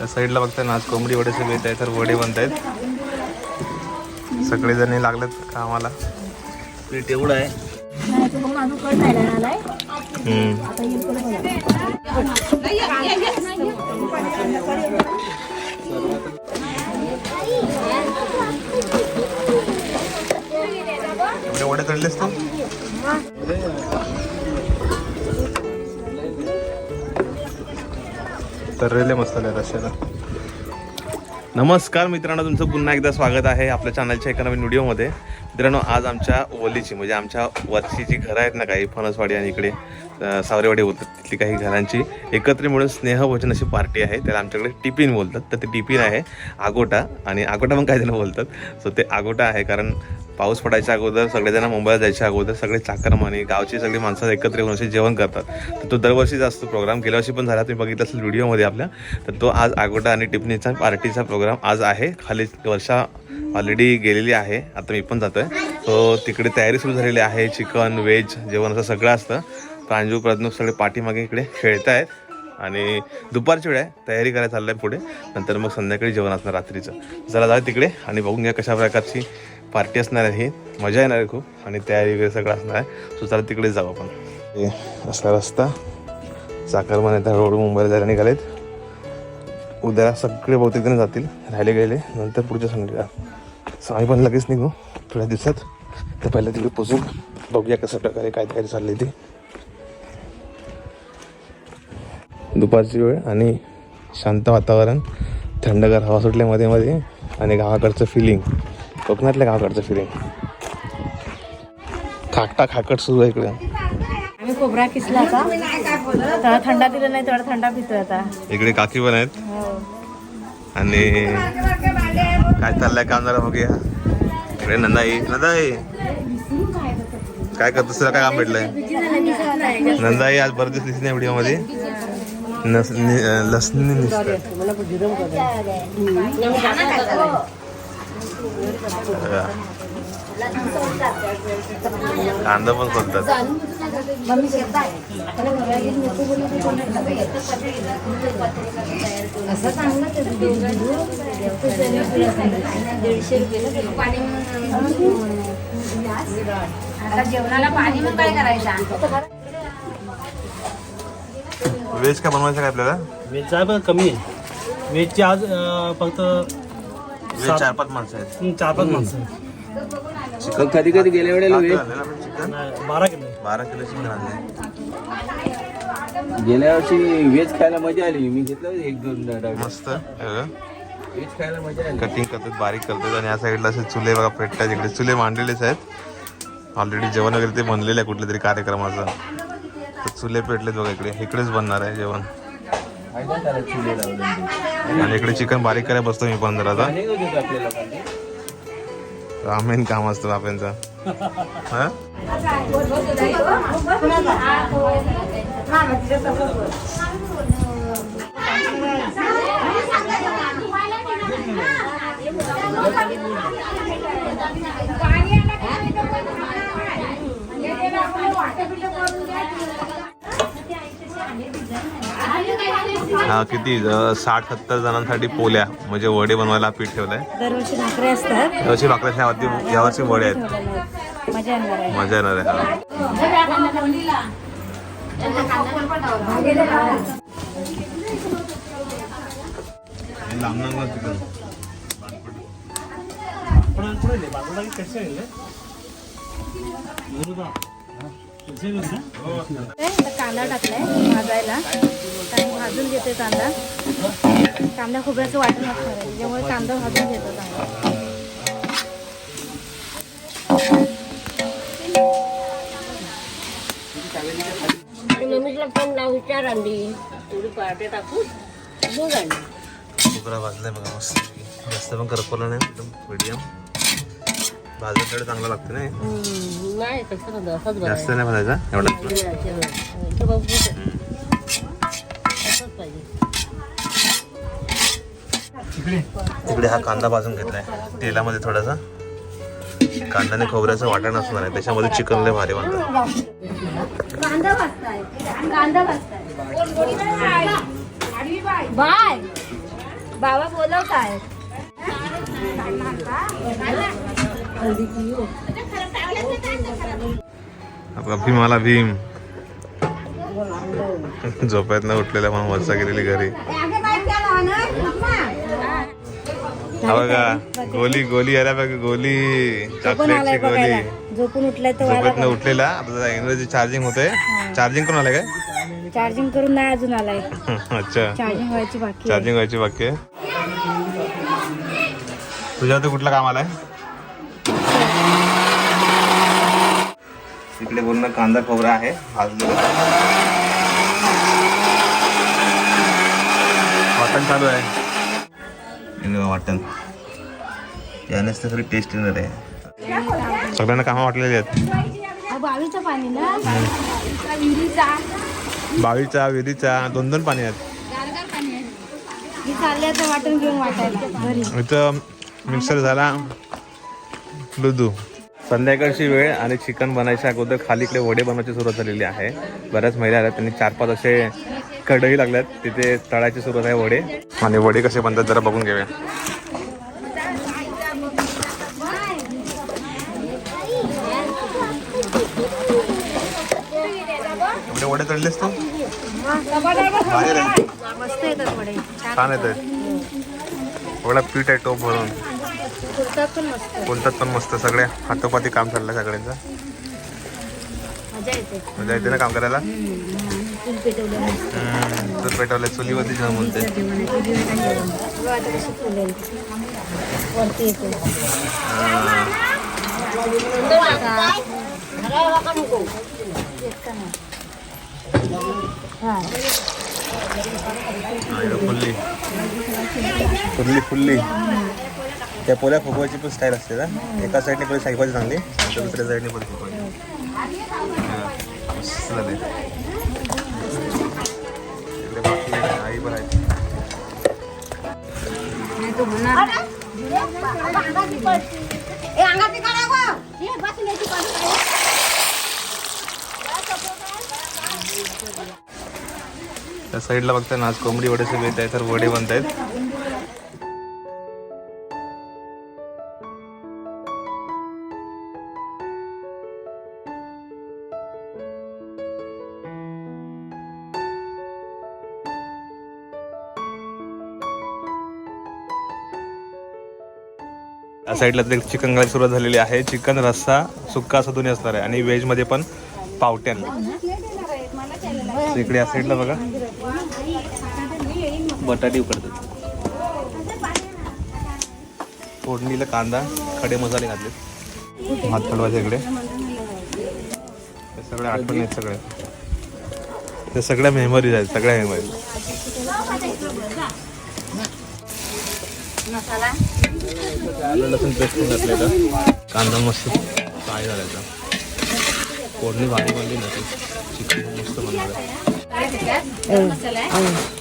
त्या साईडला बघताय ना आज कोंबडी वडे सगळे येत आहे तर वडे बनत आहेत. सगळेजण लागलेत कामाला. पीठ एवढं आहे. वडे तळलेस तू? तळलेले मस्त रश्याला नमस्कार मित्रांनो तुमचं पुन्हा एकदा स्वागत आहे आपल्या चॅनलच्या एका नवीन व्हिडिओमध्ये मित्रांनो आज आमच्या ओलीची म्हणजे आमच्या वरची जी घरं आहेत ना काही फणसवाडी आणि इकडे सावरेवाडी बोलतात तिथली काही घरांची एकत्र मिळून स्नेहभोजन अशी पार्टी आहे. त्याला आमच्याकडे टिफिन बोलतात. तर ते टिफिन आहे आगोटा आणि आगोटा मग काय त्याला बोलतात. सो ते आगोटा आहे कारण पाऊस पडायच्या अगोदर सगळेजण मुंबईला जायच्या अगोदर सगळे चाकरमानी गावची सगळी माणसं एकत्र येऊन असे जेवण करतात. तर तो दरवर्षीच असतो प्रोग्राम गेल्या वर्षी पण झाला तुम्ही बघितलं असेल व्हिडिओमध्ये आपल्या. तर तो आज आगोटा आणि टिपणीचा पार्टीचा प्रोग्राम आज आहे. खाली वर्षा ऑलरेडी गेलेली आहे. आता मी पण जातोय. सो तिकडे तयारी सुरू झालेली आहे. चिकन व्हेज जेवण असं सगळं असतं. प्रांजू प्रज्ञू सगळे पाठीमागे इकडे खेळत आहेत आणि दुपारची वेळ आहे. तयारी करायला चाललं आहे पुढे. नंतर मग संध्याकाळी जेवण असणार रात्रीचं. चला जाऊ तिकडे आणि बघून घ्या कशा प्रकारची पार्टी असणार आहे. ही मजा येणार आहे खूप. आणि तयारी वगैरे सगळं असणार आहे. सो चला तिकडे जाऊ आपण. हे असला रस्ता. साखरमाने येतात रोड मुंबईला जायला निघालेत. उद्या सगळे बहुतेक जण जातील. राहिले गेले. नंतर पुढच्या संडेला सो आम्ही पण लगेच निघू. थोड्या दिवसात. तर पहिल्या तिकडे पोचून बघूया कशा प्रकारे काय तयारी चालली ती. दुपारची वेळ आणि शांत वातावरण. थंडगार हवा सुटल्या मध्ये मध्ये आणि गावाकडचं फिलिंग कोकणातल्या गावाकडचं फिलिंग खाकटा खाकट सुरू आहे इकडे. आम्ही खोबरा किसला आता. थंडा दिला नाही तेवढा थंडा पितोय आता. इकडे काकी पण आहेत. हो. आणि काय चाललंय काम जरा बघूया. इकडे नंदाई. नंदाई. काय करतोस तुला काय काम भेटलंय? नंदाई आज बरं दिसलीस नाही व्हिडिओमध्ये नस नि- अं, लसणी निसतं. कांदा पण खोलतात. असं चांगलं ते दीडशे आता जेवणाला पाणी मग काय करायचं? व्हेज काय बनवायचं काय आपल्याला? व्हेज आहे पण कमी आहे. व्हेजची आज फक्त चार पाच माणसं आहेत. चार पाच माणसं आहेत. कधी कधी गेल्या वेळेला वेळ चिकन? नाही, बारा किलो. बारा किलो चिकन आणले गेल्या वर्षी व्हेज खायला मजा आली. मी घेतलं एक दोन डबे. मस्त हे व्हेज खायला मजा आली. कटिंग करतात बारीक करतात आणि या साईडला असे चुले बघा पेटतात इकडे. चुले मांडलेलेच आहेत. ऑलरेडी जेवण वगैरे ते बनलेलं आहे कुठल्या तरी कार्यक्रमाचं. तर चुले पेटलेत बघा इकडे. इकडेच बनणार आहे जेवण. आणि इकडे चिकन बारीक करायला बसतो मी पण जरा आता रामेन काम असतं बाप्यांचं हा. हा किती साठ सत्तर जणांसाठी पोल्या म्हणजे वडे बनवायला पीठ ठेवलंय दरवर्षी भाकरी असतात यावर्षी भाकऱ्याच्या यावरती यावर्षी वडे आहेत मजा येणार आहे मजा येणार कांदा टाकलाय भाजायला. आणि भाजून घेते कांदा? कांदा खोबऱ्याचं वाटण असणार आहे. त्याच्यामुळे कांदा भाजून घेतो चांगला. मम्मीला पण लाव विचार आणली थोडी पार्टी टाकू. दूध आणली खोबरा भाजलाय बघा मस्त. जास्त पण करपवलं नाही एकदम मीडियम चांगला लागतं नाही? जास्त नाही भाजायचा एवढा इकडे. हा कांदा भाजून घेतलाय. तेलामध्ये थोडासा. कांदा आणि खोबऱ्याचं वाटण असणार आहे. त्याच्यामध्ये चिकन लय भारी बनतं बाय. बाबा बोलवत आहेत आपला भीमाला भीम. झोपायत न उठलेल्या म्हणून वरचा गेलेली घरी. हा बघा गोली गोली आल्या बघा गोली. आलाय चॉकलेटची गोली. झोपून उठलाय तर उठलेला. आता इंग्रजी चार्जिंग होते चार्जिंग करून आले काय? चार्जिंग करून नाही अजून आलाय. अच्छा. चार्जिंग व्हायची बाकी. चार्जिंग व्हायची बाकी तुझ्या कुठलं काम आलंय? इकडे पूर्ण कांदा खोबरा आहे. भाजलेला वाटण चालू आहे. हे वाटण यानेच तर खरी टेस्ट येणार आहे. सगळ्यांना कामं वाटलेली आहेत. बावीचं पाणी ना? बावीचा विहिरीचा बावीचा विहिरीचा दोन दोन पाणी आहेत वाटण घेऊन वाटायला. इथं मिक्सर झाला. लुदू. संध्याकाळची वेळ आणि चिकन बनायच्या अगोदर खाली इकडे वडे बनवायची सुरुवात झालेली आहे. बऱ्याच महिला आल्या त्यांनी चार पाच असे कढई लागल्यात तिथे तळायची सुरुवात आहे वडे. आणि वडे कसे बनतात जरा बघून घेऊया. एवढे वडे तळलेस तू? वडे. छान येत एवढा पीठ आहे टोप भरून. बोलतात पण मस्त सगळे हातोपाती काम चाललंय सगळ्यांचं. मजा येते. ना काम करायला? दूध पेटवले चुलीवरती जेवण बोलते फुल्ली. Fully fully. त्या पोल्या फुगवायची पण स्टाईल असते ना एका साईडने पहिले साईबाची चांगली तर दुसऱ्या साईडने पण फुगवायची आई पण आहे. त्या साईडला बघताय ना आज कोंबडी वडे सगळे आहे तर वडे बनत आहेत या साईडला तर चिकन घालायला सुरुवात झालेली आहे. चिकन रस्सा सुक्का असं दोन्ही असणार आहे. आणि व्हेजमध्ये पण पावट्यान. इकडे या साईडला बघा. बटाटे उकडतात. फोडणीला कांदा खडे मसाले घातले भात कडवायचे इकडे. हे सगळे आठवण आहेत सगळ्या ते सगळ्या मेमरीज आहेत सगळ्या मेमरीज लसूण पेस्ट पण घातलं इथं. कांदा मस्त फ्राय झाला फोडणी भारी बनली ना ती. चिकन मस्त बनलं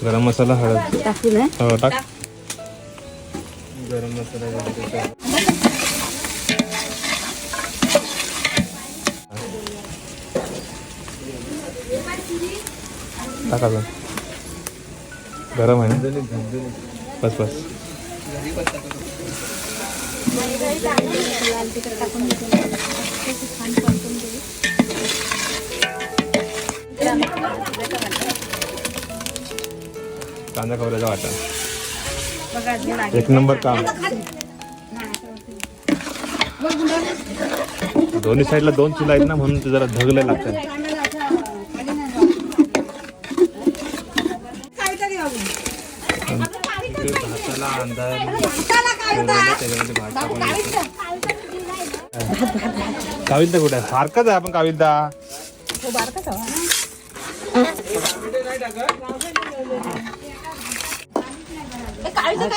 गरम मसाला हळद. टाकू हो टाक. गरम मसाला टाका. गरम आहे ना? बस बस. कांदा खोबऱ्याचा वाटा. बघा अजून लागेल. एक नंबर काम. दोन्ही साईडला दोन चुला आहेत ना म्हणून ते जरा धगले लागतात. इकडे काविलदा कुठे? सारखंच आहे आपण काविलदा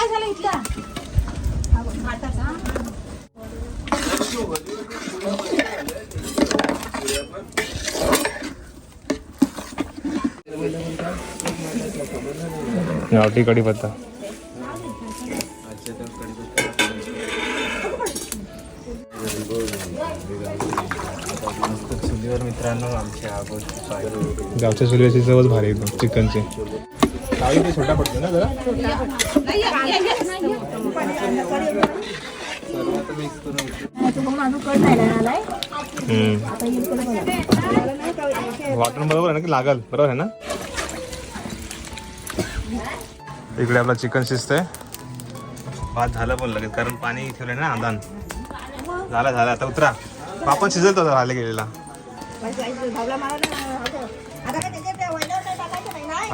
झालं इथला? गावठी कढीपत्ता. चुलीवर मित्रांनो आमच्या आगोदर गावच्या चुलीची चवच भारी एकदम चिकनची. डाळी ते छोटा पडतो ना जरा? वाटण बरोबर आहे ना की लागल? बरोबर आहे ना? इकडे आपला चिकन शिजतंय. भात झालं पण लगेच कारण पाणी ठेवलंय ना आदान झालं झालं. आता उतरा. पापड शिजत होता राहिले गेलेला.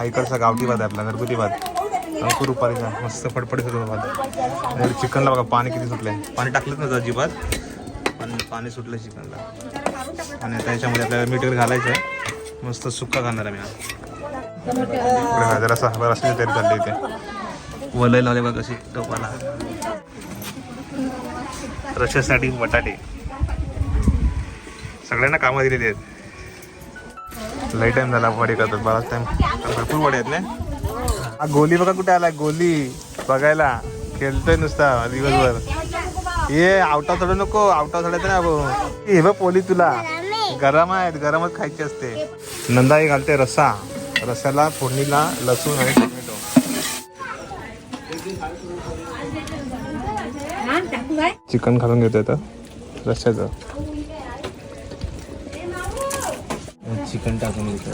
इकडचा गावठी भात आपला घरगुती भात. अंकुर रुपारीचा मस्त फडफडीत होतो भात. चिकनला बघा पाणी किती सुटलंय. पाणी टाकलंच नव्हतं अजिबात पण पाणी सुटलं चिकनला. आणि आता याच्यामध्ये आपल्याला मीठ वगैरे घालायचं आहे मस्त सुक्का घालणार आहे मी इकडे हा जरासा बराचशी तयारी चालली इथे. वलय लावले बघा कशी टोपाला. रशासाठी बटाटे. सगळ्यांना कामं दिलेली आहेत. लई टाइम झाला वडे करतात बराच टाइम भरपूर वडे आहेत ना? हा गोली बघा कुठे आला गोली बघायला. खेळतोय नुसता दिवसभर. ये आवटा चढू नको. आवटा चढायचं ना भाऊ हे बघ पोली तुला. गरम आहेत. गरमच खायची असते. नंदाई घालते रस्सा. रस्साला फोडणीला लसूण आणि टोमॅटो. चिकन घालून घेतो तर रस्स्याचं. चिकन टाकून घेतो.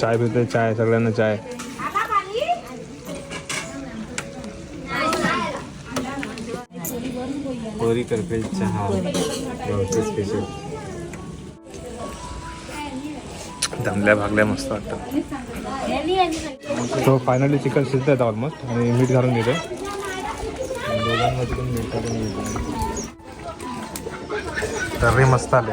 चाय पिते चाय सगळ्यांना चाय. पोरी करते चहा. स्पेशल दमल्या भागल्या मस्त वाटतं तो फायनली चिकन शिजत आहेत ऑलमोस्ट आणि मीठ घालून घेतो दोघांमध्ये पण मीठ टाकून घेतो तर्री मस्त आले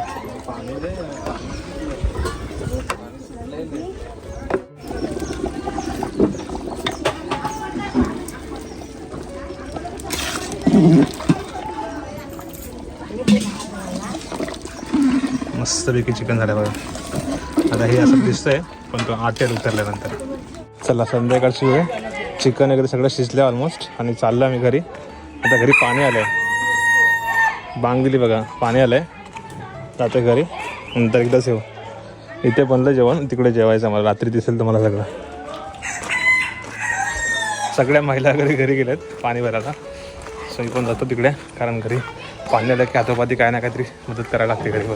मस्तपैकी चिकन झालं बघा आता हे असं दिसतंय पण तो आटेल उतरल्यानंतर चला संध्याकाळची वेळ चिकन वगैरे सगळं शिजलं ऑलमोस्ट आणि चाललं आम्ही घरी आता घरी पाणी आलंय बांग दिली बघा पाणी आलंय जाते घरी. नंतर एकदाच येऊ. इथे बनलं जेवण तिकडे जेवायचं मला रात्री दिसेल तुम्हाला सगळं. सगळ्या महिला घरी घरी गेल्यात पाणी भरायला. सो पण जातो तिकडे कारण घरी पाणी आलं की हातोपाती काय ना काहीतरी मदत करायला लागते घरी पण.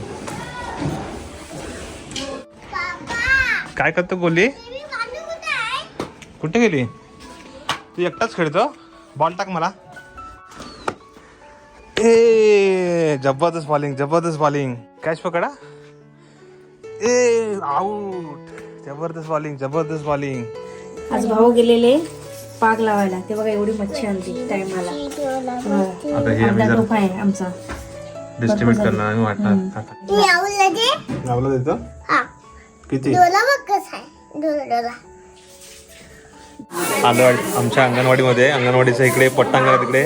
काय करतो गोली? कुठे गेली? तू एकटाच खेळतो? बॉल टाक मला. ए जबरदस्त बॉलिंग जबरदस्त बॉलिंग कॅच पकडा? ए आऊट जबरदस्त बॉलिंग जबरदस्त बॉलिंग आज भाऊ गेलेले पाग लावायला. ते बघा एवढी मच्छी आणली टायमाला. आता हे आम्ही जर आहे आमचा. डिस्ट्रीब्यूट करणार आणि वाटणार. लावलं देतो किती? आलं आमच्या अंगणवाडीमध्ये अंगणवाडीच्या इकडे पट्टांगणा तिकडे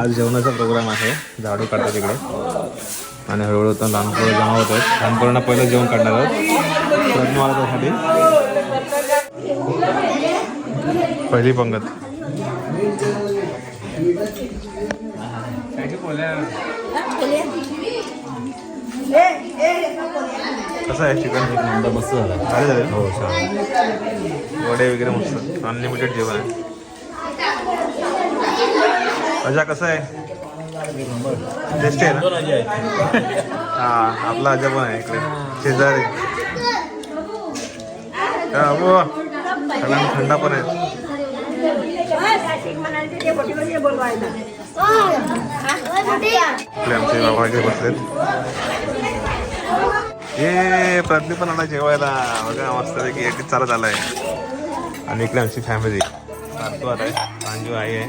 आज जेवणाचा प्रोग्राम आहे. झाडू काढतात तिकडे आणि हळूहळू तर लहान पोरं जमा होत आहेत लहान पोरांना पहिलं जेवण काढणार आहोत. प्रयत्न मला त्यासाठी पहिली पंगत. कसं आहे? चिकन मस्त झालं. झाले झाले? हो छान. वडे वगैरे मस्त. अनलिमिटेड जेवण आहे. अजा कसं आहे? टेस्टी आहे ना? हा आपला आजा पण आहे इकडे. शेजारी. हा, बुवा. सगळ्यांना थंडा पण आहे. इकडे आमचे बाबा इकडे बसलेत. ये प्रज्ञी पण आला जेवायला. बघा मस्त पैकी एकटीच चालत आलाय. आणि इकडे आमची फॅमिली आलाय सांजू आई आहे.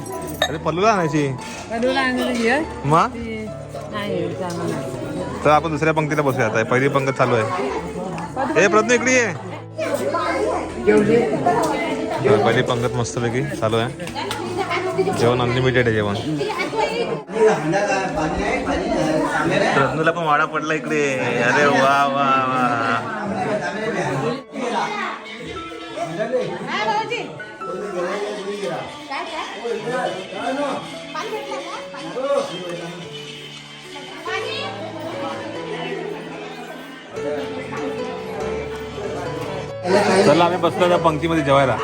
अरे पल्लूला आणायची? मग तर आपण दुसऱ्या पंक्तीला बसूया आता पहिली पंक्त चालू आहे. ए प्रज्ञू इकडे ये. पहिली पंगत मस्तपैकी चालू आहे. जेवण अनलिमिटेड आहे जेवण. रत्नूला पण वाडा पडला इकडे. अरे वा वा. चला आम्ही बसलो त्या पंक्तीमध्ये जेवायला.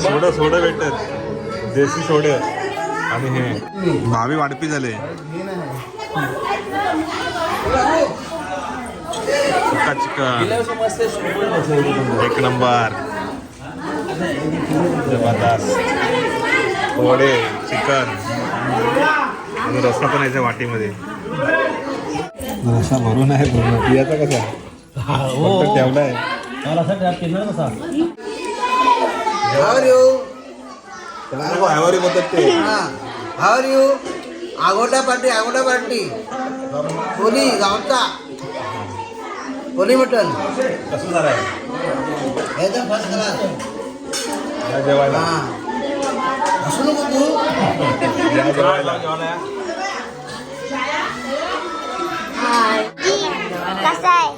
सोडं सोडं भेटत देशी सोड आणि हे. भावी वाढपी झाले. सुका चिकन. एक नंबर. जबरदस्त. वडे चिकन. आणि रस्सा पण याच्या वाटीमध्ये. रस्सा भरून आहे पूर्ण. पियाचा कसा How are you? ॲव्हरी बोलतात ते. are you? आगोटा पार्टी आगोटा पार्टी. कोणी? गावचा. कोणी मटन कसं झालं आहे. एकदम फर्स्ट क्लास या जेवायला. हा नको तू या कसं आहे?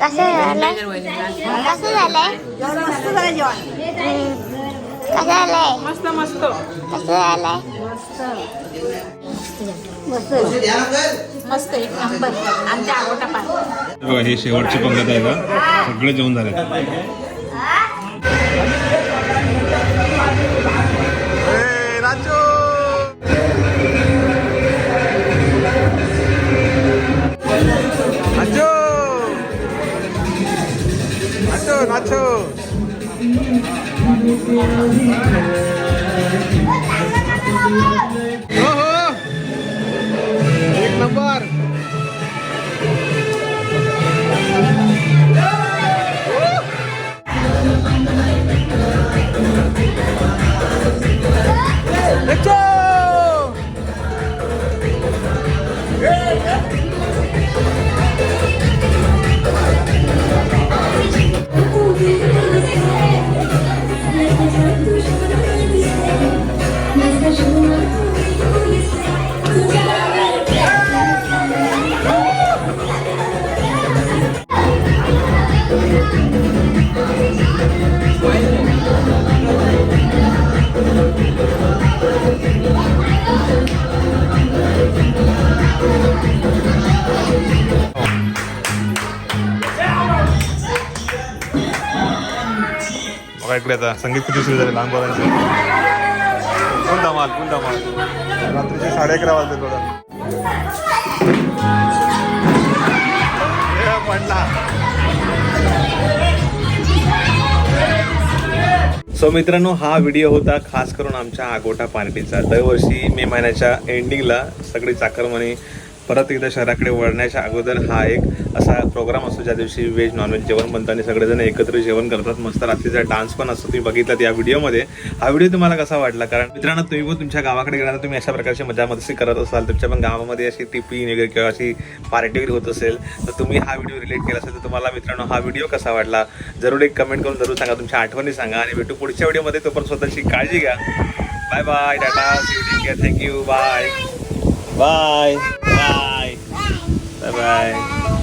कसं झालंय कसं झालंय मस्त कसं झालंय मस्त मस्त कसं झालंय मस्त हे शेवटची पंगत आहे का सगळे जेवण झाले Two. बघा आता. संगीत किती सुरू झाले लहान पोरांचे. कोण धमाल कोण धमाल रात्रीचे साडे अकरा वाजले थोडा. पडला. सो मित्रांनो हा व्हिडिओ होता खास करून आमच्या आगोटा पार्टीचा. दरवर्षी मे महिन्याच्या एंडिंगला सगळी चाकरमानी परत एकदा शहराकडे वळण्याच्या अगोदर हा एक असा प्रोग्राम असतो ज्या दिवशी व्हेज नॉनव्हेज जेवण बनतं आणि सगळेजण एकत्र जेवण करतात. मस्त रात्रीचा डान्स पण असतो तुम्ही बघितलात या व्हिडिओमध्ये हा व्हिडिओ तुम्हाला कसा वाटला? कारण मित्रांनो तुम्ही पण तुमच्या गावाकडे गेल्यानंतर तुम्ही अशा प्रकारची मजा मस्ती करत असाल. तुमच्या पण गावामध्ये अशी टिफिन वगैरे किंवा अशी पार्टी वगैरे होत असेल तर तुम्ही हा व्हिडिओ रिलेट केला असेल तर तुम्हाला मित्रांनो हा व्हिडिओ कसा वाटला? जरूर एक कमेंट करून जरूर सांगा तुमच्या आठवणी सांगा आणि भेटू पुढच्या व्हिडिओमध्ये तोपर्यंत स्वतःची काळजी घ्या. Bye bye Tata thank you bye bye bye bye bye